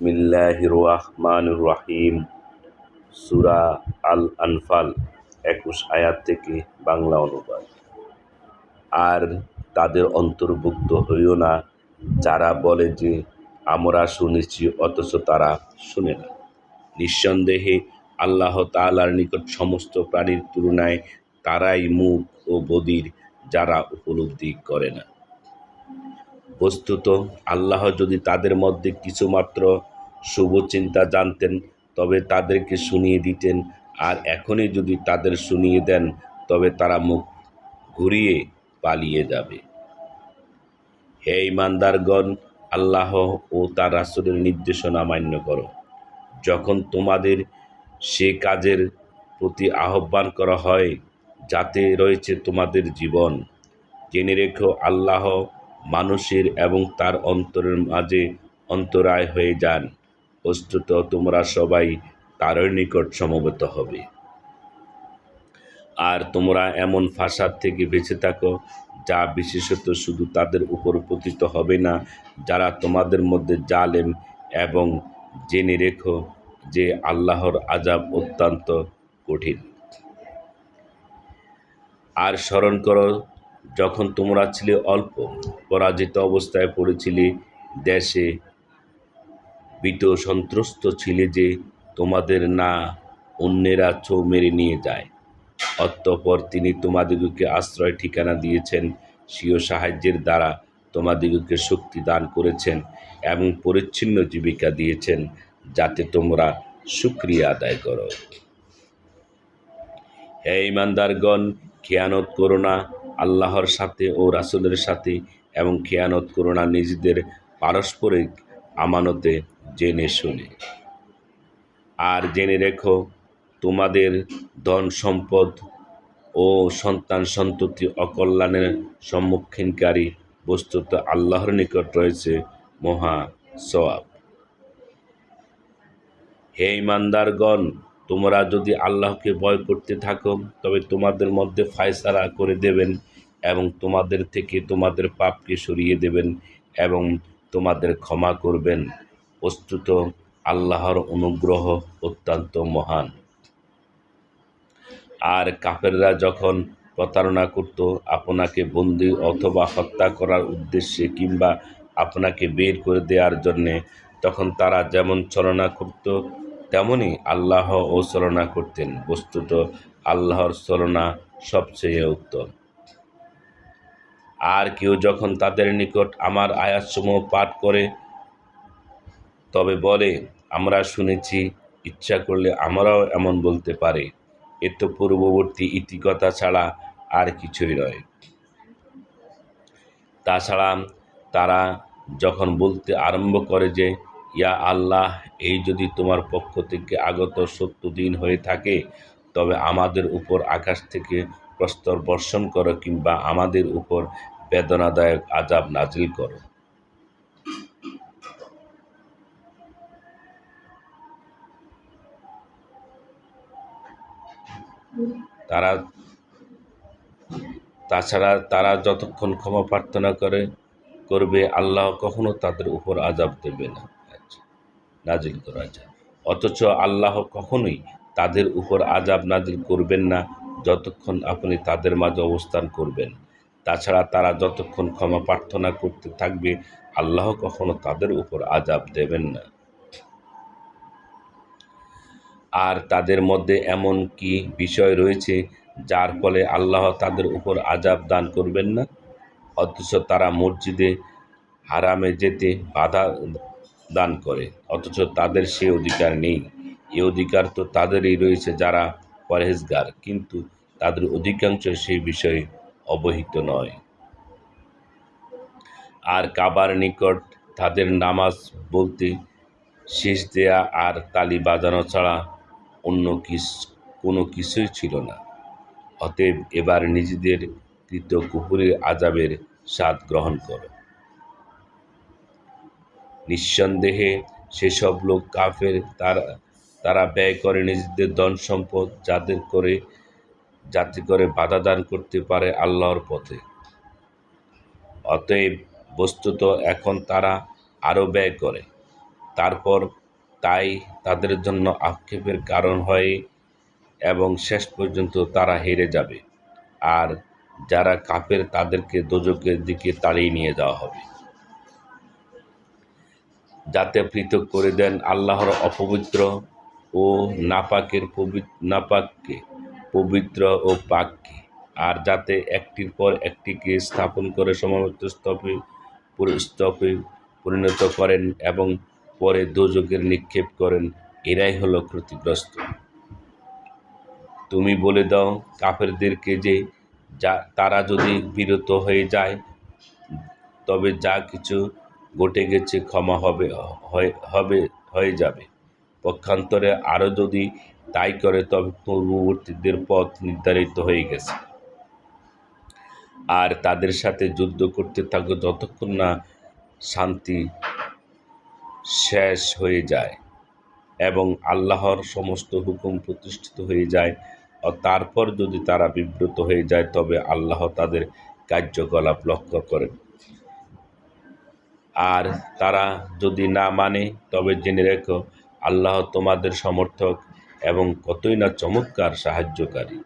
বিসমিল্লাহির রহমানির রহিম সূরা আল আনফাল একুশ আয়াত থেকে বাংলা অনুবাদ। আর তাদের অন্তর্ভুক্ত হইও না, যারা বলে যে আমরা শুনেছি অথচ তারা শুনে না। নিঃসন্দেহে আল্লাহ তাআলার নিকট সমস্ত প্রাণীর তুলনায় তারাই মুখ ও বদির, যারা উপলব্ধি করে না। বস্তুত, আল্লাহ যদি তাদের মধ্যে কিছুমাত্র শুভ চিন্তা জানতেন, তবে তাদেরকে শুনিয়ে দিতেন। আর এখনই যদি তাদের শুনিয়ে দেন, তবে তারা মুখ ঘুরিয়ে পালিয়ে যাবে। হে ইমানদারগণ আল্লাহ ও তার রাসূলের নির্দেশনা মান্য করো। যখন তোমাদের সে কাজের প্রতি আহ্বান করা হয়, যাতে রয়েছে তোমাদের জীবন। জেনে রেখো, আল্লাহ মানুষের এবং তার অন্তরের মাঝে অন্তরায় হয়ে যান। বস্তুত তোমরা সবাই তার নিকট সমবেত হবে। আর তোমরা এমন ফাসাদ থেকে বেঁচে থাকো, যা বিশেষত শুধু তাদের উপর পতিত হবে না, যারা তোমাদের মধ্যে জালেম এবং জেনে রেখো যে আল্লাহর আজাব অত্যন্ত কঠিন। আর স্মরণ করো যখন তোমরা ছিলে অল্প, পরাজিত অবস্থায় পড়েছিলে দেশে, ভীত সন্ত্রস্ত ছিলে যে তোমাদের না অন্যেরা ছৌ মেরে নিয়ে যায়। অতঃপর তিনি তোমাদিগকে আশ্রয় ঠিকানা দিয়েছেন, স্বীয় সাহায্যের দ্বারা তোমাদিগকে শক্তি দান করেছেন এবং পরিচ্ছিন্ন জীবিকা দিয়েছেন, যাতে তোমরা সুক্রিয়া আদায় করো। হে ইমানদারগণ, খেয়ানত করো না আল্লাহর সাথে ও রাসুলের সাথে এবং খেয়ানত করো না নিজেদের পারস্পরিক আমানতে জেনে শুনে। আর জেনে রেখো, তোমাদের ধন সম্পদ ও সন্তান সন্ততি অকল্যাণের সম্মুখীনকারী বস্তুত আল্লাহর নিকট রয়েছে মহা সওয়াব। হে ইমানদারগণ তোমরা যদি আল্লাহকে ভয় করতে থাকো, তবে তোমাদের মধ্যে ফায়সারা করে দেবেন এবং তোমাদের থেকে তোমাদের পাপকে সরিয়ে দেবেন এবং তোমাদের ক্ষমা করবেন। বস্তুত আল্লাহর অনুগ্রহ অত্যন্ত মহান। আর কাফেররা যখন প্রতারণা করত, আপনাকে বন্দি অথবা হত্যা করার উদ্দেশ্যে কিংবা আপনাকে বের করে দেওয়ার জন্যে, তখন তারা যেমন ছলনা করত তেমনই আল্লাহ ও ছলনা করতেন। বস্তুত আল্লাহর ছলনা সবচেয়ে উত্তম। আর কেউ যখন তাদের নিকট আমার আয়াতসমূহ পাঠ করে, তবে বলে, আমরা শুনেছি, ইচ্ছা করলে আমরাও এমন বলতে পারে। এ তো পূর্ববর্তী ইতিকথা ছাড়া আর কিছুই নয়। তাছাড়া তারা যখন বলতে আরম্ভ করে যে ইয়া আল্লাহ, এই যদি তোমার পক্ষ থেকে আগত সত্য দিন হয়ে থাকে, তবে আমাদের উপর আকাশ থেকে প্রস্তর বর্ষণ করো কিংবা আমাদের উপর বেদনাদায়ক আজাব নাজিল করো। তারা, তাছাড়া তারা যতক্ষণ ক্ষমা প্রার্থনা করে, করবে আল্লাহ কখনো তাদের উপর আজাব দেবে না। নাজিল করা যায়। অথচ আল্লাহ কখনোই তাদের উপর আজাব নাজিল করবেন না, যতক্ষণ আপনি তাদের মাঝে অবস্থান করবেন। তাছাড়া তারা যতক্ষণ ক্ষমা প্রার্থনা করতে থাকবে, আল্লাহ কখনো তাদের উপর আজাব দেবেন না। আর তাদের মধ্যে এমন কি বিষয় রয়েছে, যার ফলে আল্লাহ তাদের উপর আজাব দান করবেন না? অথচ তারা মসজিদে হারামে যেতে বাধা দান করে, অথচ তাদের সে অধিকার নেই। এ অধিকার তো তাদেরই রয়েছে যারা পরহেজগার, কিন্তু তাদের অধিকাংশ সেই বিষয়ে অবহিত নয়। আর কাবার নিকট তাদের নামাজ বলতে শেষ দেয়া আর তালি বাজানো ছাড়া অন্য কিস, কোনো কিছুই ছিল না। অতএব এবার নিজেদের কৃত কুপুরের আজাবের স্বাদ গ্রহণ করো। নিঃসন্দেহে সেসব লোক কাফের, তারা তারা ব্যয় করে নিজেদের ধন সম্পদ যাদের করে, যাতে করে বাধা দান করতে পারে আল্লাহর পথে। অতএব বস্তুত এখন তারা আরও ব্যয় করে। তারপর তাই তাদের জন্য আক্ষেপের কারণ হয় এবং শেষ পর্যন্ত তারা হেরে যাবে। আর যারা কাফের তাদেরকে দোজকের দিকে তাড়িয়ে নিয়ে যাওয়া হবে। যাতে পৃথক করে দেন আল্লাহর অপবিত্র ও নাপাকের পবি- নাপাককে পবিত্র ও পাককে। আর যাতে একটির পর একটিকে স্থাপন করে সমাবেত স্তপে স্তপে পরিণত করেন এবং পরে দোজকের নিক্ষেপ করেন, এরাই হলো ক্ষতিগ্রস্ত। তুমি বলে দাও কাফেরদেরকে যে যা, তারা যদি বিরত হয়ে যায়, তবে যা কিছু ঘটে গেছে, ক্ষমা হবে হবে, হয়ে যাবে। পক্ষান্তরে আরও যদি তাই করে, তবে পূর্ববর্তীদের পথ নির্ধারিত হয়ে গেছে। আর তাদের সাথে যুদ্ধ করতে থাকো যতক্ষণ না শান্তি শেষ হয়ে যায় এবং আল্লাহর সমস্ত হুকুম প্রতিষ্ঠিত হয়ে যায়। ও তারপর যদি তারা বিব্রত হয়ে যায়, তবে আল্লাহ তাদের কার্যকলাপ লক্ষ্য করেন। আর তারা যদি না মানে তবে জেনে রেখো, আল্লাহ তোমাদের সমর্থক এবং কতই না চমৎকার সাহায্যকারী।